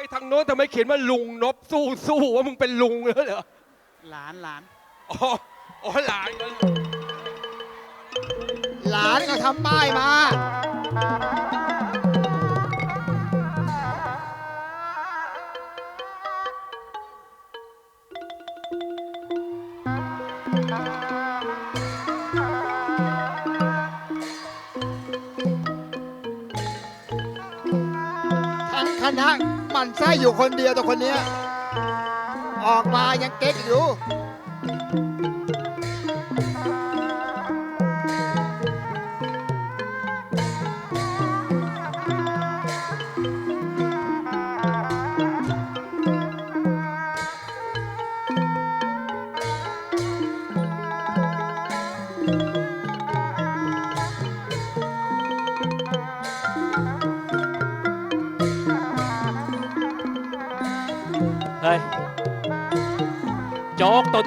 ฮ้ยทางโน้นทำไมเขียนว่าลุงนบสู้สู้ว่ามึงเป็นลุงแล้วเหรอหลานหลานอ๋ออ๋อหลานมันหลานก็ทำป้ายมา มันไส้อยู่คนเดียวแต่คนเนี้ยออกมายังเก๊กอยู่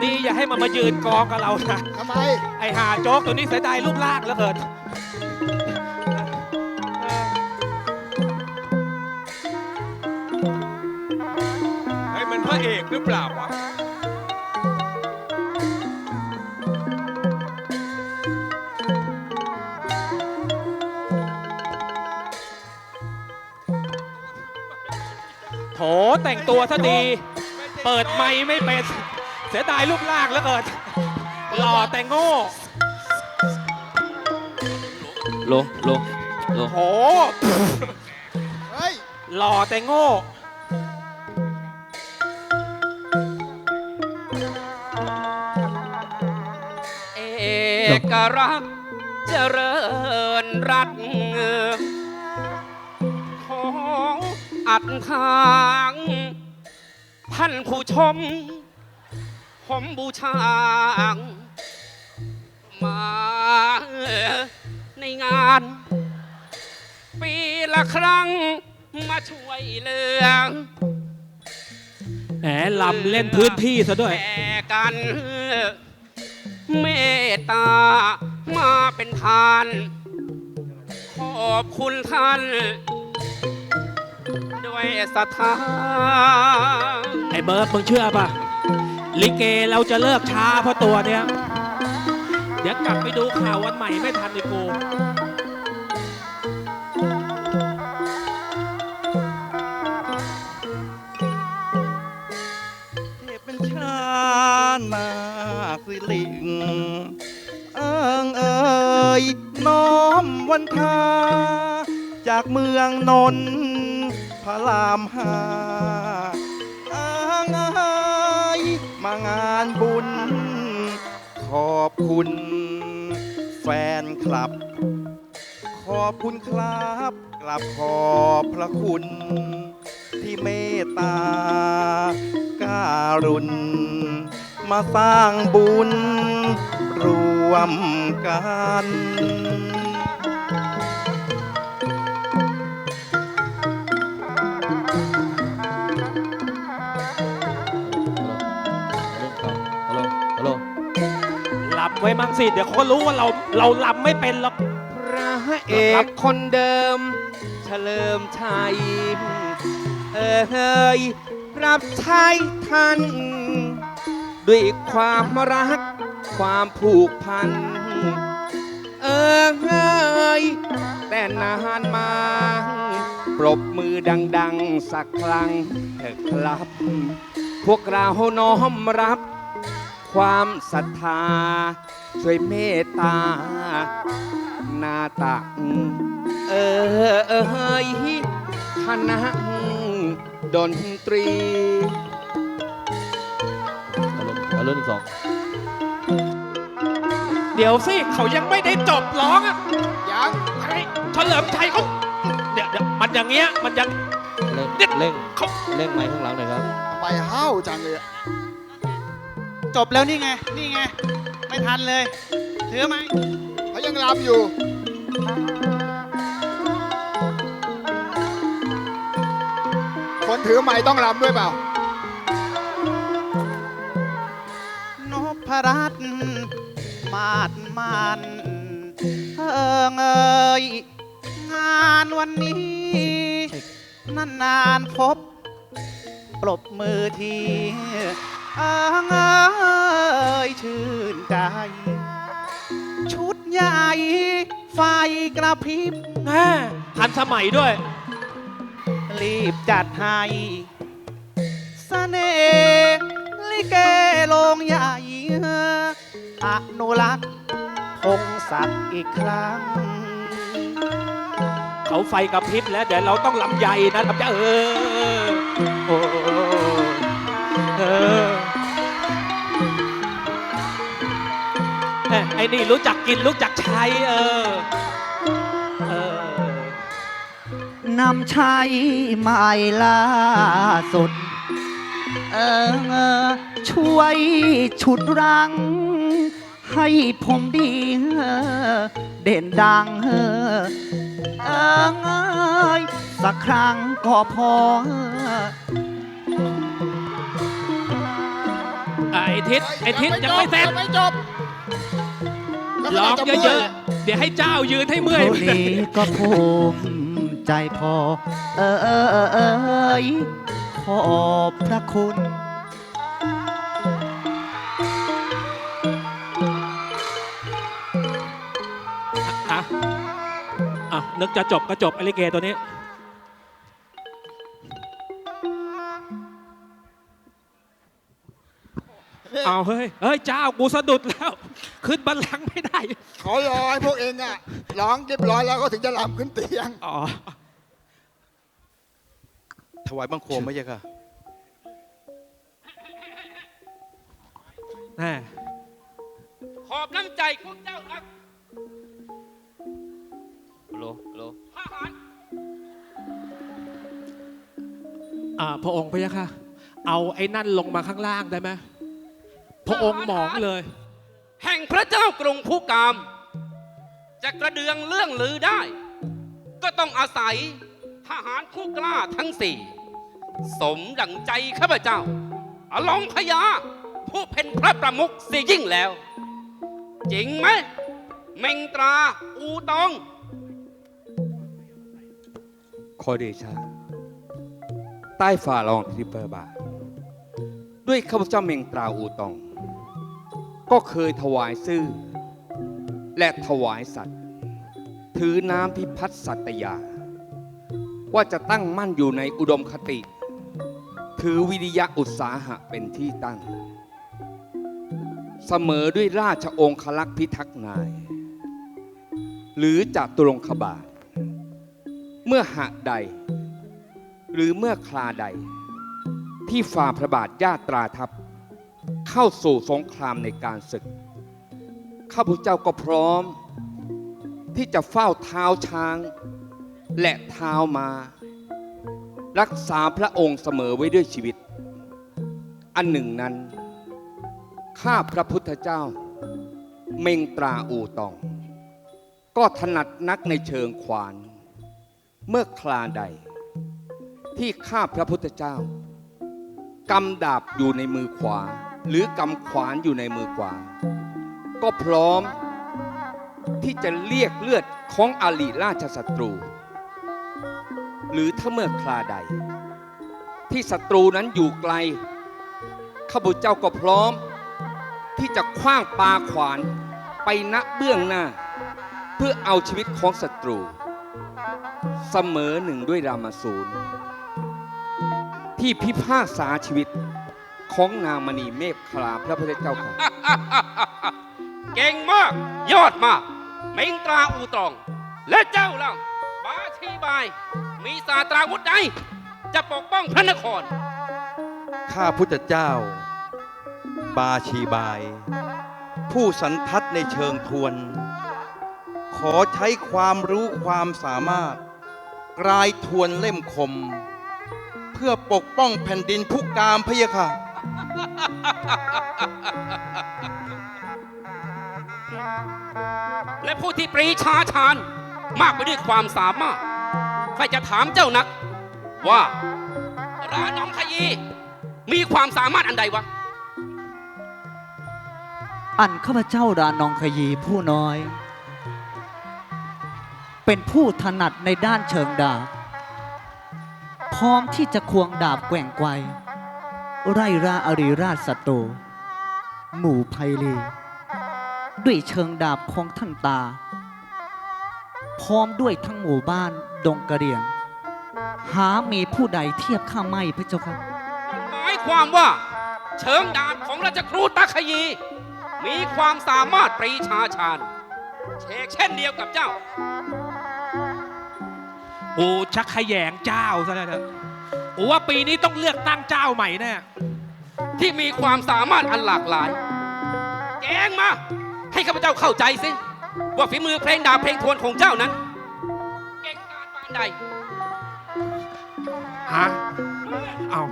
นี้อย่าให้มันมายืนกองกับเรานะทำไม ไอหาโจ๊กตัวนี้เสียดายรูปร่างแล้วเกินเฮ้ยมันพระเอกหรือเปล่าวะโถแต่งตัวซะดี เปิดไมค์ไม่เป็น เสียดายรูปร่างแล้วเกินหล่อแต่โง่ลงลงลงโหเฮ้ย หล่อแต่โง่ เอกรักษ์เจริญรัตน์ของอัดทาง ท่านผู้ชม ผมบูชา มาในงาน ปีละครั้งมาช่วยเหลือแหมลำเล่นพื้นที่ซะด้วย แผ่กัน เมตตามาเป็นทาน ขอบคุณท่าน ด้วยศรัทธา ไอ้เบิร์ดมึงเชื่อป่ะ ลิเกเราจะเลิกช้าเพราะตัวเนี้ย เดี๋ยวกลับไปดูข่าววันใหม่ไม่ทันเลยกูเทพเป็นชาตินาคสิลิงเอิงเอ่ยน้อมวันทาจากเมืองนนท์พระรามหาเอิงเอ่ยางานบุญ ขอบคุณแฟนคลับ ขอบคุณครับกลับขอบพระคุณ ที่เมตตาการุณ มาสร้างบุญ รวมกัน ไว้มั่งสิเดี๋ยวเขาก็รู้ว่าเราเราลำไม่เป็นหรอก พระเอกคนเดิม เฉลิมชัยเอ่ยรับใช้ท่าน ด้วยความรัก ความผูกพัน เอ่ยแต่นานมา ปรบมือดัง ๆ สักครั้งเถอะครับ พวกเราน้อมรับ ความศรัทธา ช่วยเมตตา นาตักเออเอยคณะดนตรีฮัลโหลหนึ่งสองเดี๋ยวสิเขายังไม่ได้จบร้องอะยังไอ้เฉลิมชัยเขาเดี๋ยวเดี๋ยวมันอย่างเงี้ยมันยังเร่งเร่งเขาเร่งไม้ข้างหลังหน่อยครับ ไปห้าวจังเลยอะ จบแล้วนี่ไง นี่ไง ไม่ทันเลย ถือไหมเขายังรำอยู่ คนถือไม้ต้องรำด้วยเปล่านพรัตน์มาดมันเอิงเอ่ยงานวันนี้ นานๆพบ ปรบมือที อ้างเอ้ยชื่นใจ ชุดใหญ่ ไฟกระพริบ แม่ทันสมัยด้วย รีบจัดให้เสน่ห์ลิเกโลงใหญ่อนุรักษ์พงศักดิ์อีกครั้ง เขาไฟกระพริบแล้วเดี๋ยวเราต้องลำใหญ่นะลำใหญ่เออโอ้เออ ไอ้นี่รู้จักกินรู้จักใช้เออ เออนำใช้ไม้ล่าสุด เออ ช่วยฉุดรังให้ผมดีเออเด่นดังเออเอยสักครั้งก็พอ ไอ้ทิศไอ้ทิศยังไม่เสร็จไม่จบ แล้วร้องจเยอะๆ เดี๋ยวให้เจ้ายืนให้เมื่อย เท่านี้ก็ภูมิใจพอ เออเออเออเอยขอบพระคุณ อะอะนึกจะจบก็จบไอลิเกตัวนี้ เอาเฮ้ยเฮ้ยเจ้ากูสะดุดแล้ว ขึ้นบัลลังก์ไม่ได้ เขารอให้พวกเองอะร้องเรียบร้อยแล้วก็ถึงจะลำขึ้นเตียง อ๋อ ถวายบังคมไม่ใช่ค่ะ แน่ขอบน้ำใจของเจ้านักโลโลทหารอ่าพระองค์พระยะค่ะ เอาไอ้นั่นลงมาข้างล่างได้ไหม ระองค์หมองเลย แห่งพระเจ้ากรุงภูกาม จะกระเดืองเรื่องลือได้ ก็ต้องอาศัยทหารผู้กล้าทั้งสี่ สมดังใจข้าพเจ้าอลองพญาผู้เป็นพระประมุขเสียยิ่งแล้ว จริงไหมเมงตราอูตอง ขอเดชะใต้ฝ่าลองทิเปอร์บาทด้วยข้าพเจ้าเมงตราอูตอง ก็เคยถวายซื่อ และถวายสัตว์ ถือน้ำพิพัฒน์สัตยา ว่าจะตั้งมั่นอยู่ในอุดมคติ ถือวิริยะอุตสาหะเป็นที่ตั้ง เสมอด้วยราชองคลักษ์พิทักษ์นาย หรือจัตุรงคบาท เมื่อหะใด หรือเมื่อคลาใด ที่ฝ่าพระบาทญาตราทัพ เข้าสู่สงครามในการศึก ข้าพเจ้าก็พร้อม ที่จะเฝ้าเท้าช้าง และเท้ามา รักษาพระองค์เสมอไว้ด้วยชีวิต อันหนึ่งนั้น ข้าพระพุทธเจ้า เมงตราอูตอง ก็ถนัดนักในเชิงขวาน เมื่อคลาใด ที่ข้าพระพุทธเจ้ากำดาบอยู่ในมือขวา หรือกำขวานอยู่ในมือขวา ก็พร้อมที่จะเรียกเลือดของอลีราชศัตรู หรือถ้าเมื่อคลาใด ที่ศัตรูนั้นอยู่ไกลข้าพเจ้าก็พร้อม ที่จะคว้างปาขวานไปณเบื้องหน้า เพื่อเอาชีวิตของศัตรู เสมอหนึ่งด้วยรามาสูรที่พิพากษาชีวิต ของนางมณีเมฆคลาพระพุทธเจ้าค่ะ เก่งมาก ยอดมาก เมงตราอูตรอง และเจ้าล่ะบาชีบาย มีสาตราวุธใดจะปกป้องพระนคร ข้าพุทธเจ้า บาชีบาย ผู้สันทัดในเชิงทวน ขอใช้ความรู้ความสามารถกลายทวนเล่มคม เพื่อปกป้องแผ่นดินผู้กามพะยะค่ะ และผู้ที่ปรีชาชาญมากไปด้วยความสามารถใครจะถามเจ้านัก ว่าราน้องขยีมีความสามารถอันใดวะ อันข้าพเจ้าดานองขยีผู้น้อย เป็นผู้ถนัดในด้านเชิงดาบ พร้อมที่จะควงดาบแกว่งไกว ไร่ราอาริราชสตรูหมู่ไพลีด้วยเชิงดาบของท่านตา พร้อมด้วยทั้งหมู่บ้านดงกระเรียง หามีผู้ใดเทียบข้าไม่พระเจ้าค่ะ หมายความว่า เชิงดาบของราชครูตักขยี มีความสามารถปรีชาชาญเชกเช่นเดียวกับเจ้า โอ้ชักขยงเจ้าซะแล้วเถอะ โอ้ว่าปีนี้ต้องเลือกตั้งเจ้าใหม่แน่ที่มีความสามารถอันหลากหลาย แกงมา ให้ข้าพเจ้าเข้าใจสิว่าฝีมือเพลงดาบเพลงทวนของเจ้านั้น เก่งกาจปานใดฮะเอา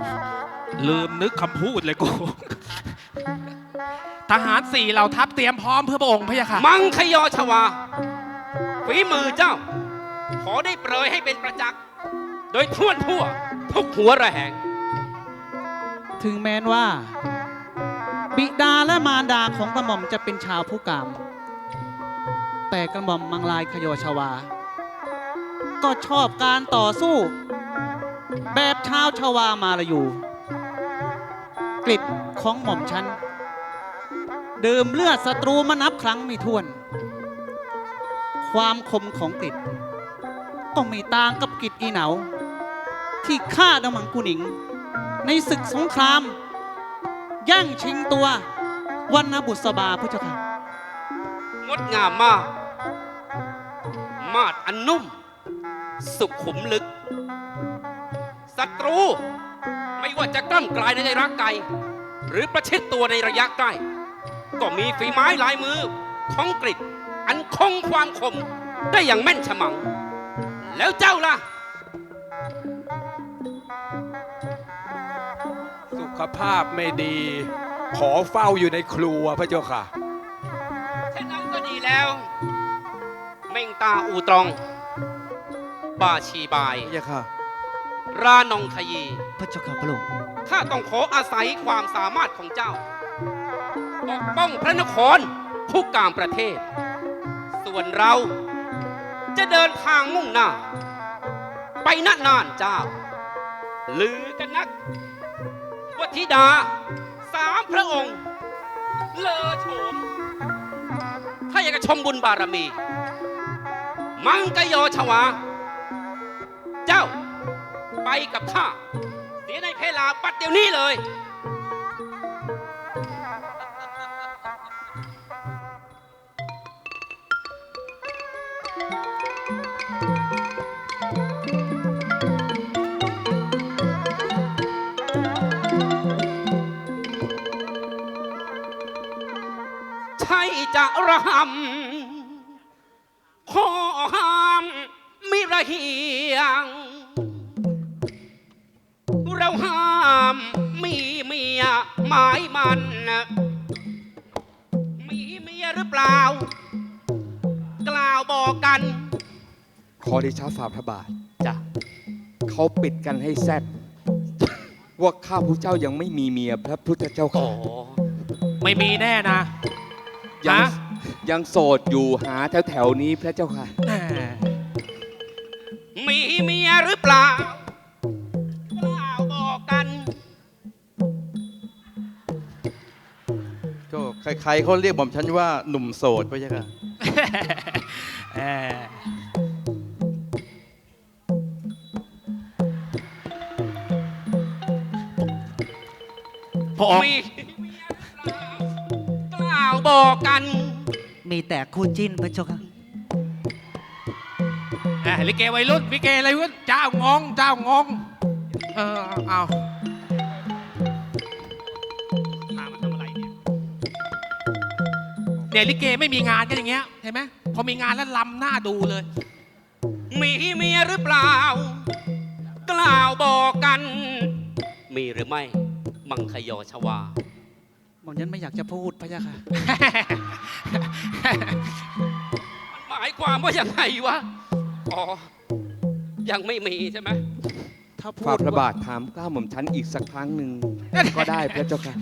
ลืมนึกคำพูดเลยกู ทหารสี่เหล่าทัพเตรียมพร้อมเพื่อพระองค์พะยะค่ะ มังคยอชวาฝีมือเจ้า ขอได้เปรยให้เป็นประจักษ์ โดยทั่วทั่ว ทุกหัวระแหง ถึงแม้นว่า บิดาและมารดาของกระหม่อมจะเป็นชาวผู้กาม แต่กระหม่อมมังลายขโยชวา ก็ชอบการต่อสู้ แบบชาวชวามาลายูกลิดของหม่อมฉันดื่มเลือดศัตรูมานับครั้งไม่ถ้วน ความคมของกลิดก็ไม่ต่างกับกิดอีเหนา ที่ฆ่าดมังกุหนิง ในศึกสงครามแย่งชิงตัววันนบุษบาพระเจ้าค่ะงดงามมาก มาดอันนุ่ม สุขุมลึก ศัตรู ไม่ว่าจะกล้ำกลายในรักไกล หรือประชิดตัวในระยะใกล้ ก็มีฝีไม้ลายมือของกริดอันคงความคมได้อย่างแม่นฉมัง แล้วเจ้าล่ะ ขภาพไม่ดี ขอเฝ้าอยู่ในครัวพระเจ้าค่ะเช่นนั้นก็ดีแล้ว เม่งตาอูตรอง บาชีบายพะยะค่ะ รานองขยี พระเจ้าค่ะพระองค์ข้าต้องขออาศัยความสามารถของเจ้า ปกป้องพระนครผู้กามประเทศ ส่วนเราจะเดินทางมุ่งหน้า ไปณนานเจ้าลือกันนักว่า ธิดาสามพระองค์ เลอโฉม ถ้าอยากจะชมบุญบารมี มังกยอชวา เจ้าไปกับข้า เสียในเพลาปัดเดี๋ยวนี้เลย จะรำขอห้ามมิระเหียง เราห้ามมีเมียหมายมันนะมีเมียหรือเปล่า กล่าวบอกกัน ขอดิชาฝ่าพระบาทจ้ะเขาปิดกันให้แซดว่าข้าพระเจ้ายังไม่มีเมียพระพุทธเจ้าโอ้ค่ะ ไม่มีแน่นะ ยังฮะยังโสดอยู่หาแถวแถวๆนี้พระเจ้าค่ะแหมมีเมียหรือเปล่ากล่าวบอกกัน ก็ใครๆเขาเรียกหม่อมฉันว่าหนุ่มโสดพะยะค่ะแหมพระองค์มีกล่าว บอกกัน มีแต่คู่จิ้นพระเจ้าค่ะแหมลิเกวัยรุ่นลิเกอะไรวะเจ้างงเจ้างงเออเอามามาทำอะไรเนี่ยเนี่ยลิเกไม่มีงานกันอย่างเงี้ยเห็นไหมพอมีงานแล้วลำหน้าดูเลย มีเมียหรือเปล่า กล่าวบอกกัน มีหรือไม่ มังคยอชวา หม่อมฉันไม่อยากจะพูดพระยาค่ะ มันหมายความว่าอย่างไรวะ อ๋อ ยังไม่มีใช่ไหมถ้าพูฝ่าดพระว่าบาทถามกล้าหม่อมฉันอีกสักครั้งหนึ่งก็ได้พระเจ้าค่ะ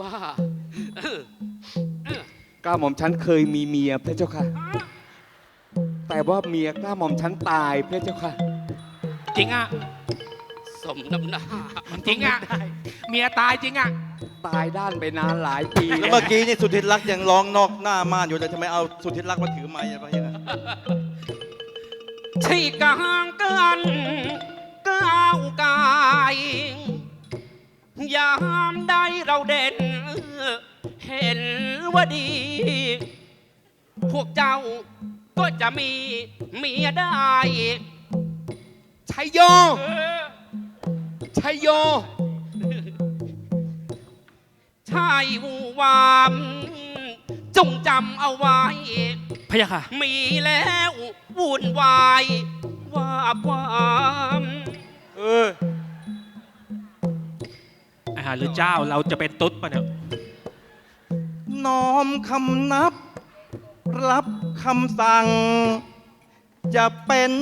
ว่าเออเออกล้าหม่อมฉันเคยมีเมียพระเจ้าค่ะ แต่ว่าเมียกล้าหม่อมฉันตายพระเจ้าค่ะ จริงอะโสมน้ำหน้า จริงอะ เมียตายจริงอะ ตายด้านไปนานหลายปีแล้วเมื่อกี้นี่สุธิรักษ์ยังร้องนอกหน้าม่านอยู่เลยทำไมเอาสุธิรักษ์มาถือไม้อะพะยะค่ะใช่กลางกันก้าวกายยามใดเราเด่น เห็นว่าดี พวกเจ้าก็จะมีเมียได้ชัยโยชัยโย ใช่วูวาม จงจำเอาไว้ พะยะค่ะ มีแล้ววุ่นวาย ว่าความเอออาหารหรือเจ้าเราจะเป็นตุ๊ดปะเนี่ย น้อมคำนับ รับคำสั่ง จะเป็น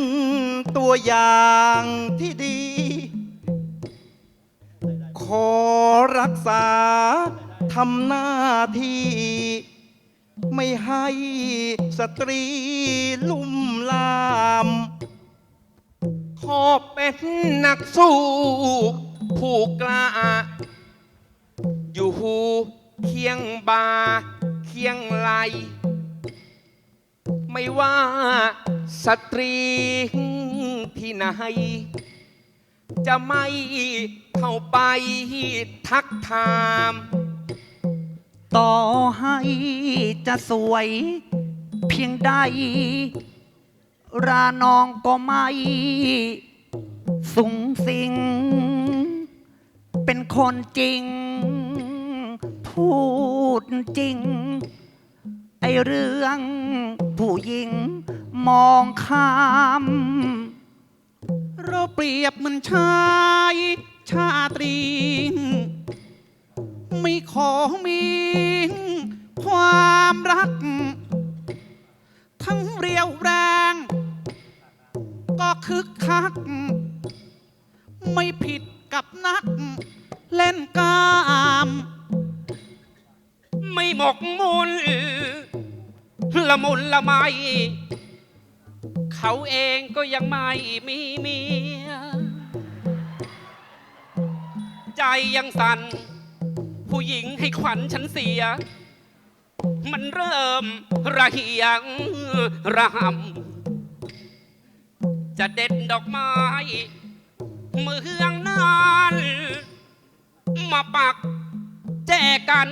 ตัวอย่างที่ดี ขอรักษาทำหน้าที่ ไม่ให้สตรีลุ่มลาม ขอเป็นนักสู้ผู้กล้า อยู่หูเคียงบาเคียงไหลไม่ว่าสตรีที่ไหน จะไม่เข้าไปทักทาม ต่อให้จะสวยเพียงใด รานองก็ไม่สุงสิง เป็นคนจริง พูดจริง ไอเรื่องผู้หญิงมองข้าม เราเปรียบเหมือนชายชาตรี ไม่ขอมีความรัก ทั้งเรียวแรง ก็คึกคัก ไม่ผิดกับนัก เล่นกล้าม ไม่หมกมุ่นละมุนละไม เขาเองก็ยังไม่มีเมีย ใจยังสั่นผู้หญิงให้ขวัญฉันเสีย มันเริ่มระเหียงระหำจะเด็ดดอกไม้เมืองนานมาปักแจกัน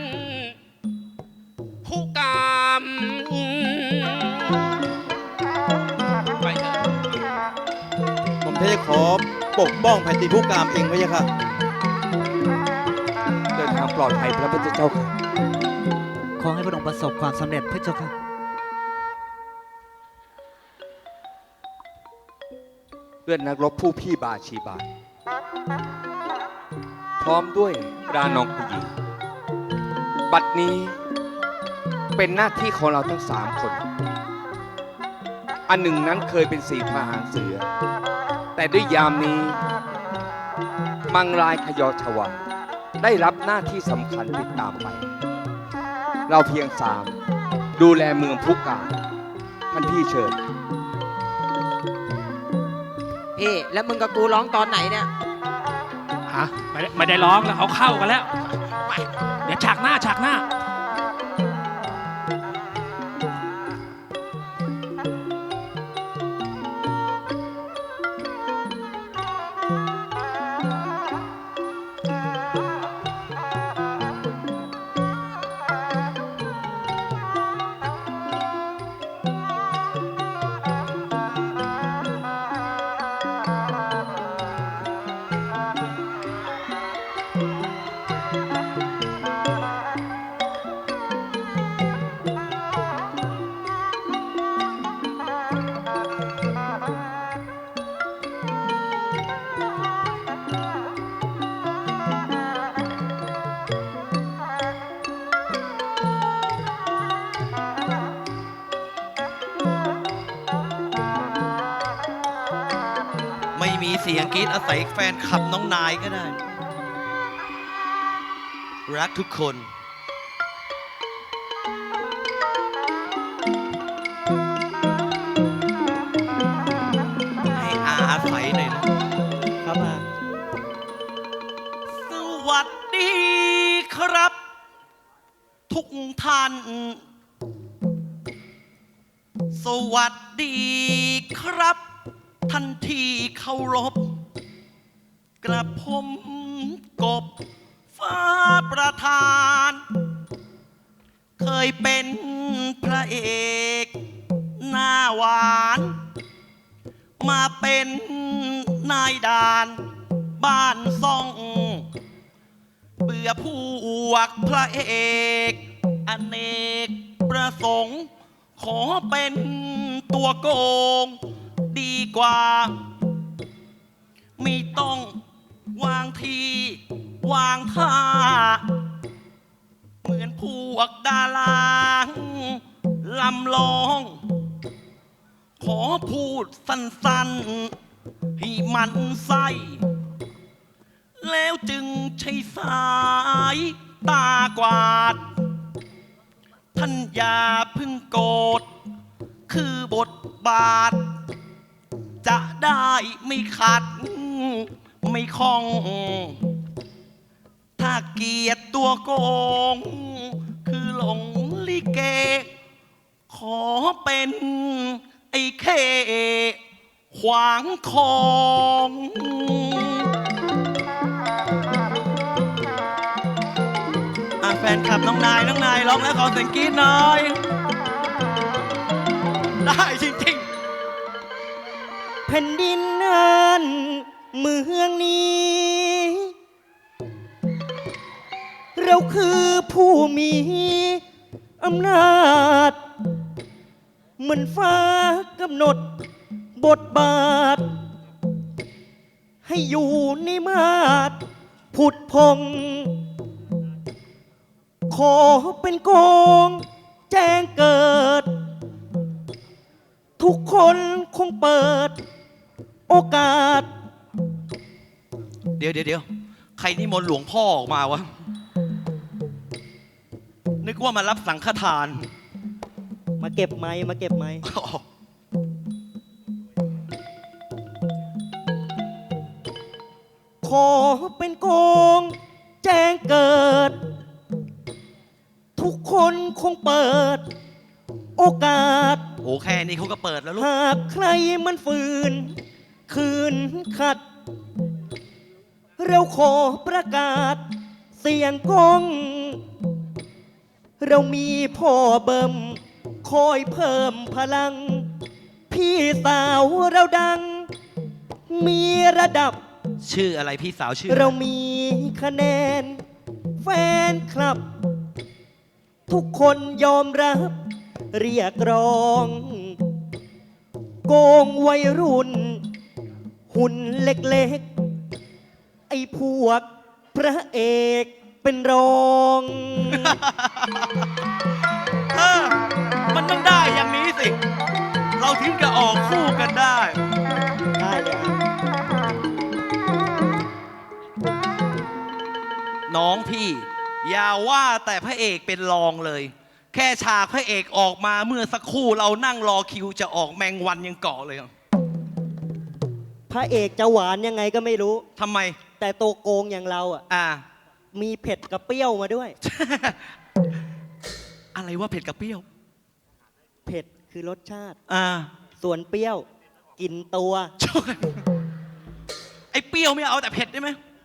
ผู้กาม ผมจะขอปกป้องแผ่นดินผู้กามเองพะยะค่ะเดินทางปลอดภัยพระพุทธเจ้าค่ะขอให้พระองค์ประสบความสำเร็จพระเจ้าค่ะเพื่อนนักรบผู้พี่บาชีบาพร้อมด้วยรานองผู้หญิงบัดนี้เป็นหน้าที่ของเราทั้งสามคน อันหนึ่งนั้นเคยเป็นสีทหารเสือ แต่ด้วยยามนี้ มังรายขยอชวาได้รับหน้าที่สำคัญติดตามไป เราเพียงสามดูแลเมืองพุกาท่านพี่เชิญพี่แล้วมึงกับกูร้องตอนไหนเนี่ยอะไม่ได้ไม่ได้ร้องแล้วเขาเข้ากันแล้ว เดี๋ยวฉากหน้าฉากหน้า เสียงกรี๊ดอาศัยแฟนขับน้องนายก็ได้ รักทุกคน ให้อาอาศัยหน่อยนะครับอาสวัสดีครับ ทุกท่าน สวัสดีารพกระผมกบฟ้าประธาน เคยเป็นพระเอก หน้าหวาน มาเป็นนายด่านบ้านซ่อง เบื่อผู้อวกพระเอกอเนกประสงค์ ขอเป็นตัวโกง ดีกว่า ไม่ต้องวางที วางท่า เหมือนพวกดาราลำลอง ขอพูดสั้นๆ ให้มันไส้แล้วจึงใช้สายตากวาด ท่านอย่าพึ่งโกรธคือบทบาท จะได้ไม่ขัด ไม่คล่อง ถ้าเกียรติตัวโกง คือหลงลิเก ขอเป็นไอ้เคขวางคองอะแฟนคลับน้องนาย น้องนายร้องแล้วขอเสียงกรี๊ดหน่อย ได้จริงแผ่นดินนั้น เมืองนี้ เราคือผู้มีอำนาจ เหมือนฟ้ากำหนดบทบาท ให้อยู่ในมาตรผุดพง ขอเป็นกองแจ้งเกิด ทุกคนคงเปิด โอกาส เดี๋ยวเดี๋ยวเดี๋ยวใครนิมนต์หลวงพ่อออกมาวะ นึกว่ามารับสังฆทาน มาเก็บไม้มาเก็บไม้ขอเป็นกองแจ้งเกิด ทุกคนคงเปิด โอกาส โอ้แค่นี้เขาก็เปิดแล้วลูก หากใครมันฝืน คืนขัด เราขอประกาศ เสียงกล้อง เรามีพ่อเบิ่มคอยเพิ่มพลัง พี่สาวเราดัง มีระดับ ชื่ออะไรพี่สาวชื่ออะไรเรามีคะแนน แฟนคลับ ทุกคนยอมรับ เรียกร้อง โกงวัยรุ่น หุ่นเล็กๆไอ้พวกพระเอกเป็นรอง เออมันต้องได้อย่างนี้สิ เราถึงจะออกคู่กันได้ ได้เลยอะน้องพี่ อย่าว่าแต่พระเอกเป็นรองเลย แค่ฉากพระเอกออกมาเมื่อสักครู่เรานั่งรอคิวจะออกแมงวันยังเกาะเลยอะพระเอกจะหวานยังไงก็ไม่รู้ ทำไม แต่ตัวโกงอย่างเราอะอ่า มีเผ็ดกับเปรี้ยวมาด้วย อะไรว่าเผ็ดกับเปรี้ยว เผ็ดคือรสชาติ อ่าส่วนเปรี้ยวกินตัวไอ้เปรี้ยวไม่เอาแต่เผ็ดได้ไหม